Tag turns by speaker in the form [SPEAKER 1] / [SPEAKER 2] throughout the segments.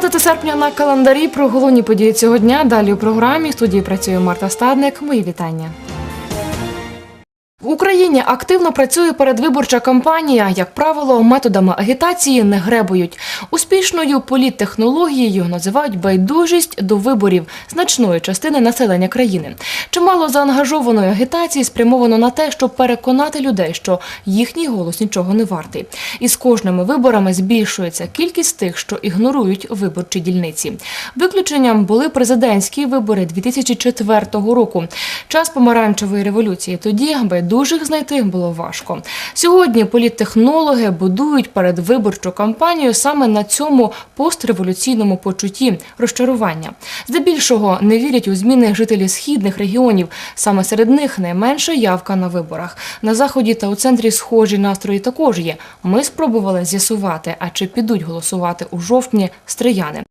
[SPEAKER 1] 16 серпня на календарі про головні події цього дня. Далі у програмі студії працює Марта Стадник. Мої вітання. Україні активно працює передвиборча кампанія. Як правило, методами агітації не гребують. Успішною політтехнологією називають байдужість до виборів значної частини населення країни. Чимало заангажованої агітації спрямовано на те, щоб переконати людей, що їхній голос нічого не вартий. І з кожними виборами збільшується кількість тих, що ігнорують виборчі дільниці. Виключенням були президентські вибори 2004 року. Час помаранчевої революції. Тоді байдужих знайти було важко. Сьогодні політтехнологи будують передвиборчу кампанію саме на цьому постреволюційному почутті розчарування. Здебільшого не вірять у зміни жителі східних регіонів. Саме серед них найменша явка на виборах. На заході та у центрі схожі настрої також є. Ми спробували з'ясувати, а чи підуть голосувати у жовтні стрияни.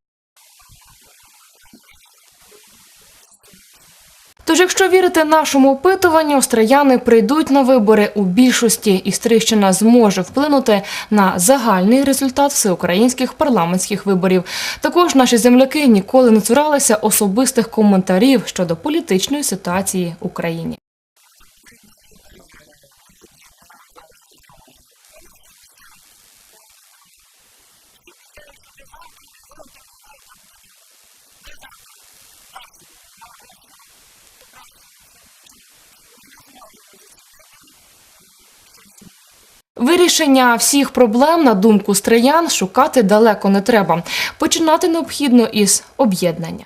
[SPEAKER 1] Тож, якщо вірити нашому опитуванню, стрияни прийдуть на вибори у більшості, і Стрищина зможе вплинути на загальний результат всеукраїнських парламентських виборів. Також наші земляки ніколи не цуралися особистих коментарів щодо політичної ситуації в Україні. Вирішення всіх проблем, на думку стриян, шукати далеко не треба. Починати необхідно із об'єднання.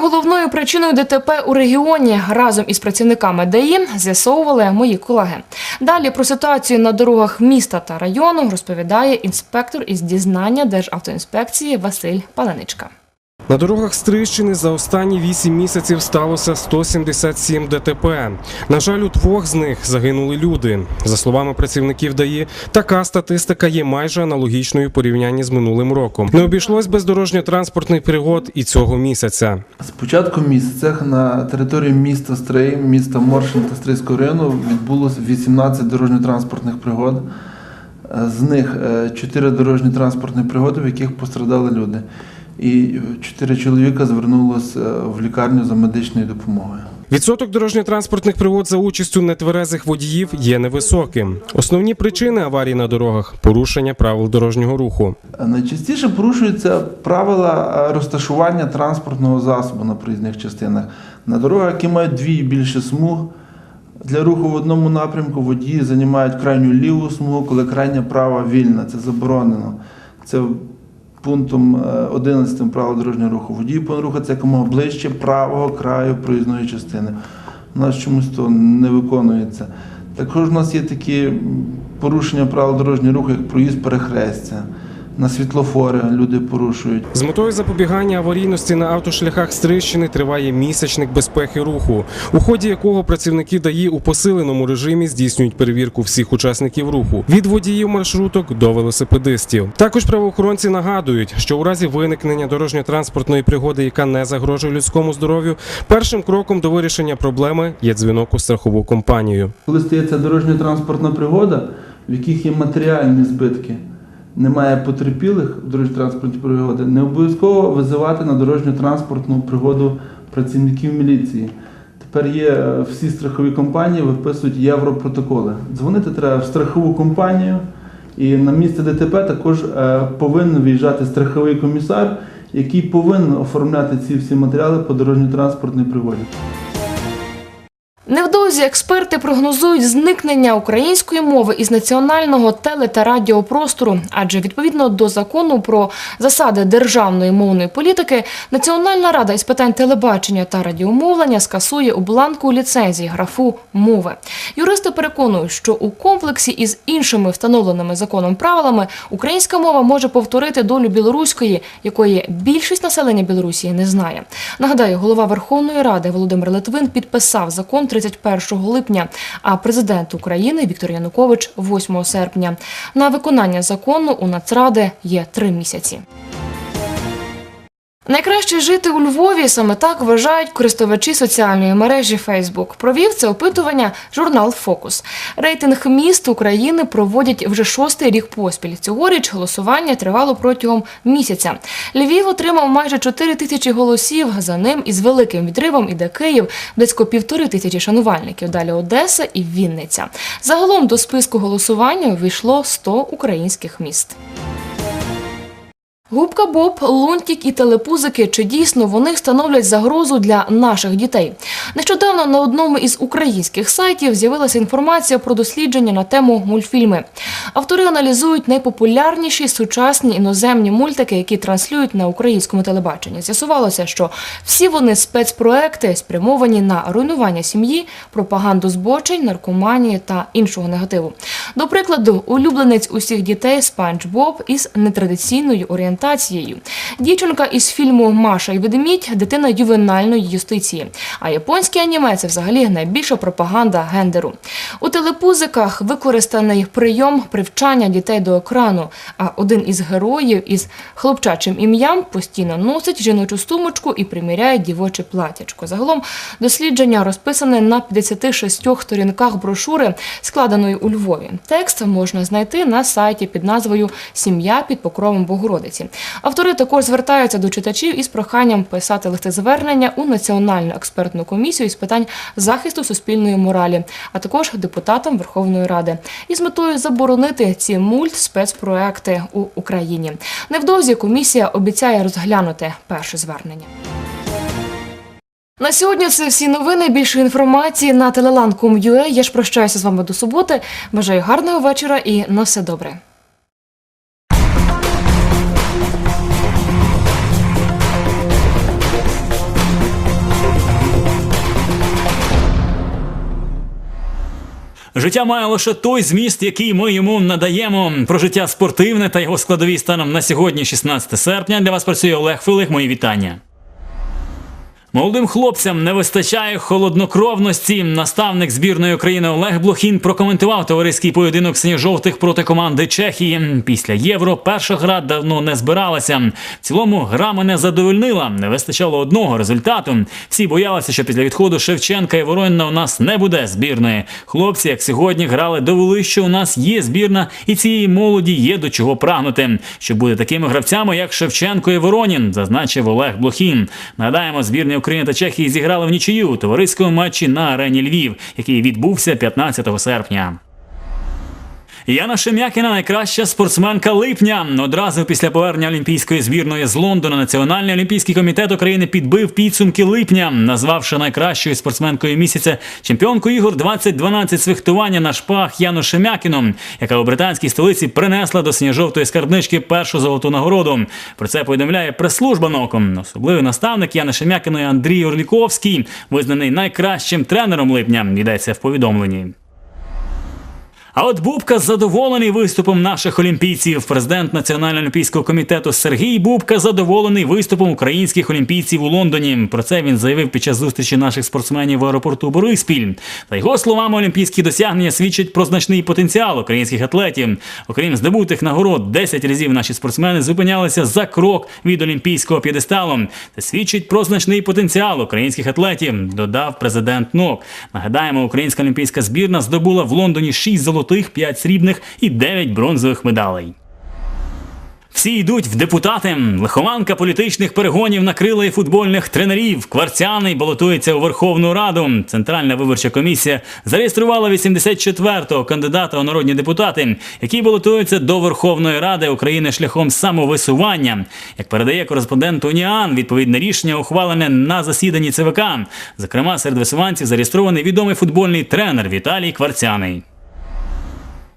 [SPEAKER 1] Головною причиною ДТП у регіоні разом із працівниками ДАІ з'ясовували мої колеги. Далі про ситуацію на дорогах міста та району розповідає інспектор із дізнання Державтоінспекції Василь Паленичка.
[SPEAKER 2] На дорогах Стрищини за останні 8 місяців сталося 177 ДТП. На жаль, у двох з них загинули люди. За словами працівників ДАІ, така статистика є майже аналогічною у порівнянні з минулим роком. Не обійшлось без дорожньо-транспортних пригод і цього місяця.
[SPEAKER 3] З початку місяця на території міста Стрий, міста Моршин та Стрийського району відбулося 18 дорожньо-транспортних пригод. Е, З них 4 дорожньо-транспортні пригоди, в яких пострадали люди. І 4 чоловіка звернулося е, в лікарню за медичною допомогою.
[SPEAKER 2] Відсоток дорожньо-транспортних пригод за участю нетверезих водіїв є невисоким. Основні причини аварій на дорогах порушення правил дорожнього руху.
[SPEAKER 3] Е, Найчастіше порушуються правила е, розташування транспортного засобу на проїзних частинах. На дорогах, які мають дві і більше смуг, для руху в одному напрямку водії займають крайню ліву смугу, коли крайня права вільна. Це заборонено. Це пунктом е, 11 правил дорожнього руху. водій повинен рухатися якомога ближче правого краю проїзної частини. У нас чомусь то не виконується. Також у нас є такі порушення правил дорожнього руху, як проїзд перехрестя. На світлофори люди порушують.
[SPEAKER 2] З метою запобігання аварійності на автошляхах Стрищини триває місячник безпеки руху, у ході якого працівники ДАІ у посиленому режимі здійснюють перевірку всіх учасників руху від водіїв маршруток до велосипедистів. Також правоохоронці нагадують, що у разі виникнення дорожньо-транспортної пригоди, яка не загрожує людському здоров'ю, першим кроком до вирішення проблеми є дзвінок у страхову компанію.
[SPEAKER 3] Коли стається дорожньо-транспортна пригода, в яких є матеріальні збитки, немає потерпілих в дорожньо-транспортній пригоді, не обов'язково визивати на дорожньо-транспортну пригоду працівників міліції. Тепер є е, всі страхові компанії, виписують європротоколи. Дзвонити треба в страхову компанію, і на місце ДТП також е, повинен виїжджати страховий комісар, який повинен оформляти ці всі матеріали по дорожньо-транспортній пригоді.
[SPEAKER 1] Невдовзі експерти прогнозують зникнення української мови із національного теле та радіопростору, адже відповідно до закону про засади державної мовної політики, Національна рада із питань телебачення та радіомовлення скасує у бланку ліцензії графу мови. Юристи переконують, що у комплексі із іншими встановленими законом правилами українська мова може повторити долю білоруської, якої більшість населення Білорусі не знає. Нагадаю, голова Верховної Ради Володимир Литвин підписав закон 31 липня, а президент України Віктор Янукович 8 серпня. На виконання закону у Нацради є три місяці. Найкраще жити у Львові саме так вважають користувачі соціальної мережі Facebook. Провів це опитування журнал Фокус. Рейтинг міст України проводять вже шостий рік поспіль. Цьогоріч голосування тривало протягом місяця. Львів отримав майже 4 тисячі голосів. За ним із великим відривом іде Київ, близько півтори тисячі шанувальників. Далі Одеса і Вінниця. Загалом до списку голосування увійшло 100 українських міст. Губка Боб, Лунтік і телепузики. Чи дійсно вони становлять загрозу для наших дітей? Нещодавно на одному із українських сайтів з'явилася інформація про дослідження на тему мультфільми. Автори аналізують найпопулярніші сучасні іноземні мультики, які транслюють на українському телебаченні. З'ясувалося, що всі вони спецпроекти спрямовані на руйнування сім'ї, пропаганду збочень, наркоманії та іншого негативу. До прикладу, улюбленець усіх дітей Спанч Боб із нетрадиційною орієнтацією. Дівчинка із фільму Маша і ведмідь дитина ювенальної юстиції. А японське аніме це взагалі найбільша пропаганда гендеру. У телепузиках використаний прийом привчання дітей до екрану. А один із героїв із хлопчачим ім'ям постійно носить жіночу сумочку і приміряє дівоче платячко. Загалом дослідження розписане на 56 сторінках брошури, складеної у Львові. Текст можна знайти на сайті під назвою Сім'я під покровом Богородиці. Автори також звертаються до читачів із проханням писати листи звернення у Національну експертну комісію з питань захисту суспільної моралі, а також депутатам Верховної Ради із метою заборонити ці мультспецпроекти у Україні. Невдовзі комісія обіцяє розглянути перше звернення. На сьогодні це всі новини. Більше інформації на telelan.com.ua. Я ж прощаюся з вами до суботи. Бажаю гарного вечора і на все добре.
[SPEAKER 4] Життя має лише той зміст, який ми йому надаємо. Про життя спортивне та його складові станом на сьогодні, 16 серпня. Для вас працює Олег Филих. Мої вітання. Молодим хлопцям не вистачає холоднокровності. Наставник збірної України Олег Блохін прокоментував товариський поєдинок синьо-жовтих проти команди Чехії. Після євро перша гра давно не збиралася. В цілому гра мене задовольнила. Не вистачало одного результату. Всі боялися, що після відходу Шевченка і Вороніна у нас не буде збірної. Хлопці, як сьогодні, грали довели, що у нас є збірна, і цієї молоді є до чого прагнути. Щоб бути такими гравцями, як Шевченко і Воронін, зазначив Олег Блохін. Нагадаємо, збірні України та Чехії зіграли в нічию у товариському матчі на арені Львів, який відбувся 15 серпня. Яна Шем'якіна найкраща спортсменка липня. Одразу після повернення олімпійської збірної з Лондона Національний олімпійський комітет України підбив підсумки липня, назвавши найкращою спортсменкою місяця чемпіонку ігор 2012 з фехтування на шпах Яну Шем'якіну, яка у британській столиці принесла до синьо-жовтої скарбнички першу золоту нагороду. Про це повідомляє прес-служба НОКом. Особливий наставник Яни Шем'якіної Андрій Орліковський, визнаний найкращим тренером липня. Йдеться в повідомленні. А от Бубка задоволений виступом наших олімпійців. Президент Національного олімпійського комітету Сергій Бубка задоволений виступом українських олімпійців у Лондоні. Про це він заявив під час зустрічі наших спортсменів в аеропорту Бориспіль. За його словами, олімпійські досягнення свідчать про значний потенціал українських атлетів. Окрім здобутих нагород, 10 разів наші спортсмени зупинялися за крок від олімпійського п'єдесталу. Це свідчить про значний потенціал українських атлетів, додав президент НОК. Нагадаємо, українська олімпійська збірна здобула в Лондоні 6 золотих, 5 срібних і 9 бронзових медалей. Всі йдуть в депутати. Лихоманка політичних перегонів накрила і футбольних тренерів. Кварцяний балотується у Верховну Раду. Центральна виборча комісія зареєструвала 84-го кандидата у народні депутати, який балотується до Верховної Ради України шляхом самовисування. Як передає кореспондент Уніан, відповідне рішення ухвалене на засіданні ЦВК. Зокрема, серед висуванців зареєстрований відомий футбольний тренер Віталій Кварцяний.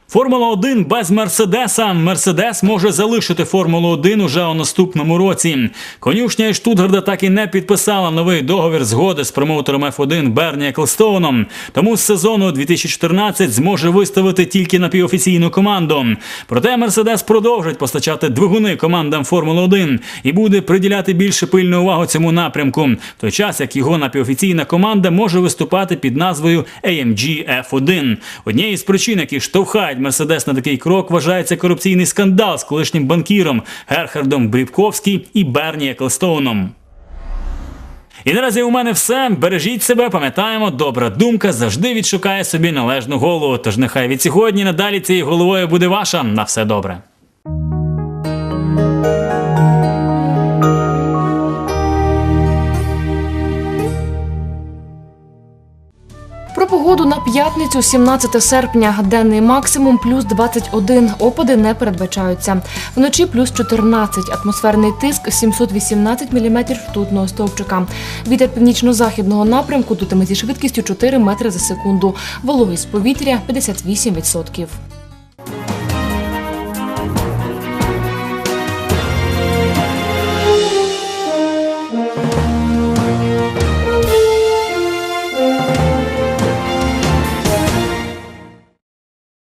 [SPEAKER 4] Формула 1 без Мерседеса. Мерседес може залишити Формулу 1 уже у наступному році. Конюшня із Штутгарда так і не підписала новий договір згоди з промоутером F1 Берні Еклстоуном. Тому з сезону 2014 зможе виставити тільки напівофіційну команду. Проте Мерседес продовжить постачати двигуни командам Формули 1 і буде приділяти більше пильну увагу цьому напрямку, в той час як його напівофіційна команда може виступати під назвою AMG F1. Однією з причин, які штовхають Мерседес на такий крок, вважається корупційний скандал з колишнім банкіром Герхардом Брібковський і Берні Еклстоуном. І наразі у мене все. Бережіть себе, пам'ятаємо, добра думка завжди відшукає собі належну голову. Тож нехай від сьогодні надалі цією головою буде ваша. На все добре.
[SPEAKER 1] Погоду на п'ятницю, 17 серпня. Денний максимум плюс 21. Опади не передбачаються. Вночі плюс 14. Атмосферний тиск 718 мм ртутного стовпчика. Вітер північно-західного напрямку дутиме зі швидкістю 4 метри за секунду. Вологість повітря 58%.